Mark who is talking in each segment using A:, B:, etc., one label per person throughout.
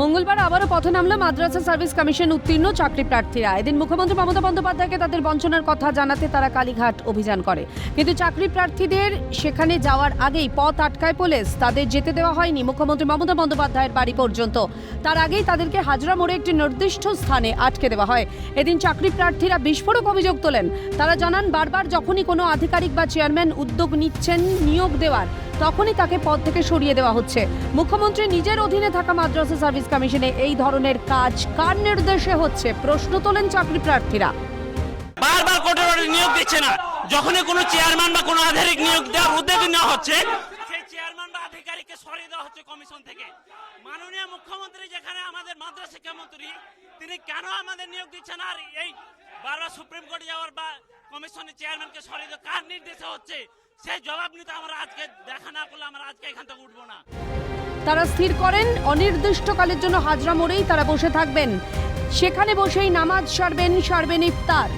A: মঙ্গলবার আবারও পথে নামল মাদ্রাসা সার্ভিস কমিশন উত্তীর্ণ চাকরি প্রার্থীরা। এদিন মুখ্যমন্ত্রী মমতা বন্দ্যোপাধ্যায়কে তাদের বঞ্চনার কথা জানাতে তারা কালীঘাট অভিযান করে। কিন্তু চাকরি প্রার্থীদের সেখানে যাওয়ার আগেই পথ আটকায় পুলিশ। তাদের যেতে দেওয়া হয়নি মুখ্যমন্ত্রী মমতা বন্দ্যোপাধ্যায়ের বাড়ি পর্যন্ত। তার আগেই তাদেরকে হাজরা মোড়ে একটি নির্দিষ্ট স্থানে আটকে দেওয়া হয়। এদিন চাকরি প্রার্থীরা বিস্ফোরক অভিযোগ তোলেন। তারা জানান, বারবার যখনই কোনো আধিকারিক বা চেয়ারম্যান উদ্যোগ নিচ্ছেন, নিয়োগ দেওয়ার তখনই তাকে পদ থেকে সরিয়ে দেওয়া হচ্ছে। মুখ্যমন্ত্রী নিজের অধীনে থাকা মাদ্রাসা সার্ভিস কমিশনে এই ধরনের কাজ কার নির্দেশে হচ্ছে? প্রশ্ন তোলেন চাকরি প্রার্থীরা।
B: বারবার কোর্টের অর্ডার নিয়োগ দিচ্ছে না। যখনই কোনো চেয়ারম্যান বা কোনো আধিকারিক নিয়োগ দেওয়ার উদ্যোগ নেওয়া হচ্ছে, সেই চেয়ারম্যান বা আধিকারিককে সরিয়ে দেওয়া হচ্ছে কমিশন থেকে। মাননীয় মুখ্যমন্ত্রী যেখানে আমাদের মাদ্রাসা শিক্ষামন্ত্রী তিনি কেন আমাদের নিয়োগ দিচ্ছেন? আর এই বারবার সুপ্রিম কোর্টে যাওয়ার বা কমিশনের চেয়ারম্যানকে সরিয়ে দেওয়া কার নির্দেশে হচ্ছে? সেই জবাব নিতে আমরা আজকে দেখা না করলে আমরা আজকে এখান থেকে উঠবো না।
A: তারা স্থির করেন, অনির্দিষ্টকালের জন্য হাজরা মোড়েই তারা বসে থাকবেন। সেখানে বসেই নামাজ সারবেন সারবেন ইফতার।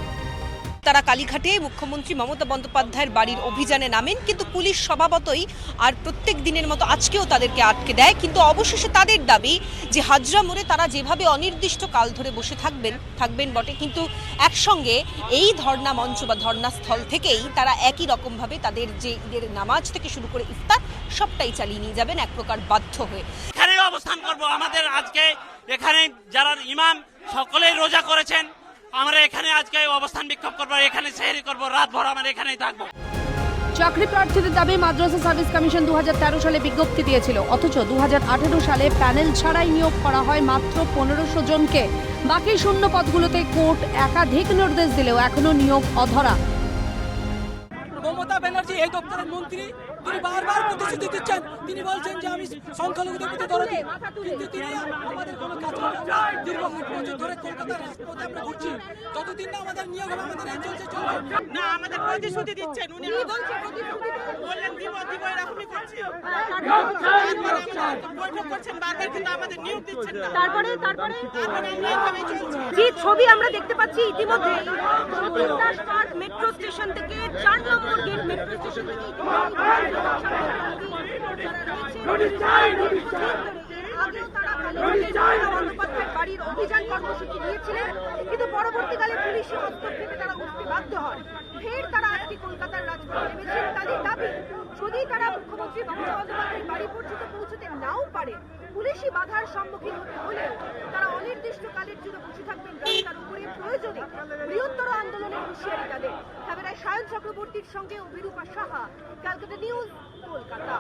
C: তারা কালীঘাটে মুখ্যমন্ত্রী মমতা বন্দ্যোপাধ্যায়ের বাড়ির অভিযানে নামেন, কিন্তু পুলিশ স্বভাবতই আর প্রত্যেক দিনের মতো আজকেও তাদেরকে আটকে দেয়। কিন্তু অবশেষে তাদের দাবি যে হাজরা মোড়ে তারা যেভাবে অনির্দিষ্ট কাল ধরে বসে থাকবেন থাকবেন বটে, কিন্তু একসঙ্গে এই ধর্ণা মঞ্চ বা ধর্ণাস্থল থেকেই তারা একই রকমভাবে তাদের যে ঈদের নামাজ থেকে শুরু করে ইফতার, সবটাই চালিয়ে নিয়ে যাবেন এক প্রকার বাধ্য হয়ে।
B: এখানেই অবস্থান করব। আমাদের আজকে এখানে যারা ইমাম, সকলেই রোজা করেছেন। আমরা এখানে আজকে অবস্থান বিক্ষোভ করব এখানে সেহরি করব রাত ভর আমরা এখানেই থাকব।
A: চাকরি প্রার্থীদের দাবি মাদ্রাসা সার্ভিস কমিশন দু হাজার তেরো সালে বিজ্ঞপ্তি দিয়েছিল। অথচ দু হাজার আঠারো সালে প্যানেল ছাড়াই নিয়োগ করা হয় মাত্র পনেরোশো জনকে। বাকি শূন্য পদগুলোতে কোর্ট একাধিক নির্দেশ দিলেও এখনও নিয়োগ অধরা।
D: মমতা ব্যানার্জি এই দপ্তরের মন্ত্রী তিনি বারবার প্রতিশ্রুতি দিচ্ছেন। তিনি বলছেন যে আমি সংখ্যালঘুদের প্রতি দরদি কিন্তু তিনি আমাদের কোনো কাজ করেন না। দীর্ঘ আট বছর ধরে কলকাতার রাজপথে আমরা ঘুরছি। যতদিন না আমাদের নিয়োগ হবে আমাদের এই চলছে চলবে।
E: না আমাদের প্রতিশ্রুতি দিচ্ছেন উনি। বললেন দিব দিব এরকমই করছে। বৈঠক করছেন বারবার কিন্তু আমাদের নিয়োগ দিচ্ছেন না।
F: তারপরে তারপরে?
E: তারপরে আমরা এইভাবেই চলছি।
F: যে ছবি আমরা দেখতে পাচ্ছি ইতিমধ্যে মেট্রো স্টেশন থেকে বাড়ির অভিযান কর্মসূচি নিয়েছিলেন কিন্তু পরবর্তীকালে পুলিশি হস্তক্ষেপে তারা উঠতে বাধ্য হয় ফের তারা আজকে কলকাতার রাজপথে নেমেছেন তাদের দাবি যদি তারা মুখ্যমন্ত্রী মমতা বন্দ্যোপাধ্যায়ের বাড়ি পর্যন্ত পৌঁছতে নাও পারে পুলিশি বাধার সম্মুখীন হতে হলেও তারা অনির্দিষ্টকালের জন্য বসে থাকবেন রাস্তার উপরে প্রয়োজনে বৃহত্তর আন্দোলনের হুঁশিয়ারি তাদের সায়ন চক্রবর্তীর সঙ্গে অভিরূপা সাহা ক্যালকাটা নিউজ কলকাতা।